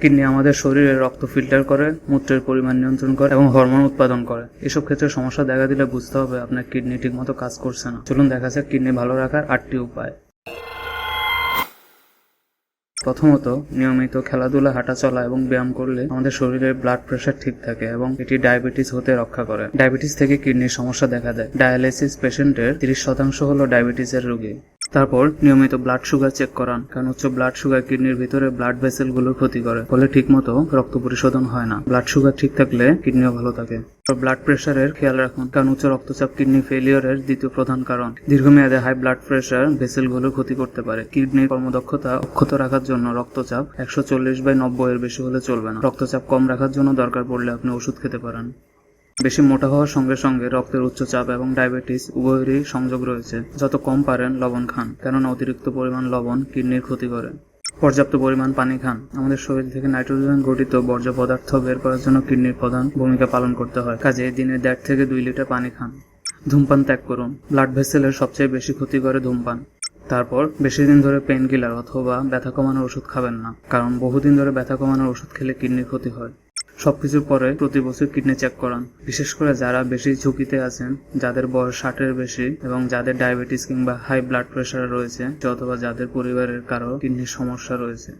Kidney আমাদের শরীরে রক্ত ফিল্টার করে, মূত্রের পরিমাণ নিয়ন্ত্রণ করে এবং হরমোন উৎপাদন করে। এসব ক্ষেত্রে সমস্যা দেখা দিলে বুঝতে হবে আপনার কিডনি ঠিকমতো কাজ করছে না। চলুন দেখা যাক কিডনি ভালো রাখার আটটি উপায়। প্রথমত, নিয়মিত খেলাধুলা হাঁটা চলা এবং ব্যায়াম করলে আমাদের শরীরের ব্লাড প্রেশার ঠিক থাকে এবং এটি ডায়াবেটিস হতে রক্ষা করে। ডায়াবেটিস থেকে কিডনির সমস্যা দেখা দেয়। ডায়ালিসিস পেশেন্টের তিরিশ শতাংশ হলো ডায়াবেটিসের রোগী। তারপর নিয়মিত ব্লাড সুগার চেক করান, কারণ উচ্চ ব্লাড সুগার কিডনির ভিতরে ব্লাড ভেসেলগুলোর ক্ষতি করে, ফলে ঠিকমতো রক্ত পরিশোধন হয় না। ব্লাড সুগার ঠিক থাকলে কিডনিও ভালো থাকে। ব্লাড প্রেশারের খেয়াল রাখুন, কারণ উচ্চ রক্তচাপ কিডনি ফেলিওরের দ্বিতীয় প্রধান কারণ। দীর্ঘমেয়াদে হাই ব্লাড প্রেশার ভেসেলগুলোর ক্ষতি করতে পারে। কিডনির কর্মদক্ষতা অক্ষত রাখার জন্য রক্তচাপ একশো চল্লিশ বাই নব্বই এর বেশি হলে চলবে না। রক্তচাপ কম রাখার জন্য দরকার পড়লে আপনি ওষুধ খেতে পারেন। বেশি মোটা হওয়ার সঙ্গে সঙ্গে রক্তের উচ্চচাপ এবং ডায়াবেটিস উভয়েরই সংযোগ রয়েছে। যত কম পারেন লবণ খান, কেননা অতিরিক্ত পরিমাণ লবণ কিডনির ক্ষতি করে। পর্যাপ্ত পরিমাণ পানি খান। আমাদের শরীর থেকে নাইট্রোজেন গঠিত বর্জ্য পদার্থ বের করার জন্য কিডনির প্রধান ভূমিকা পালন করতে হয়। কাজে দিনে দেড় থেকে দুই লিটার পানি খান। ধূমপান ত্যাগ করুন। ব্লাড ভেসেলের সবচেয়ে বেশি ক্ষতি করে ধূমপান। তারপর বেশি দিন ধরে পেন কিলার অথবা ব্যথা কমানোর ওষুধ খাবেন না, কারণ বহুদিন ধরে ব্যথা কমানোর ওষুধ খেলে কিডনির ক্ষতি হয়। সবকিছুর পরে প্রতি বছর কিডনি চেক করান। বিশেষ করে যারা বেশি ঝুঁকিতে আছেন, যাদের বয়স ষাটের বেশি এবং যাদের ডায়াবেটিস কিংবা হাই ব্লাড প্রেশার রয়েছে, অথবা যাদের পরিবারের কারও কিডনির সমস্যা রয়েছে।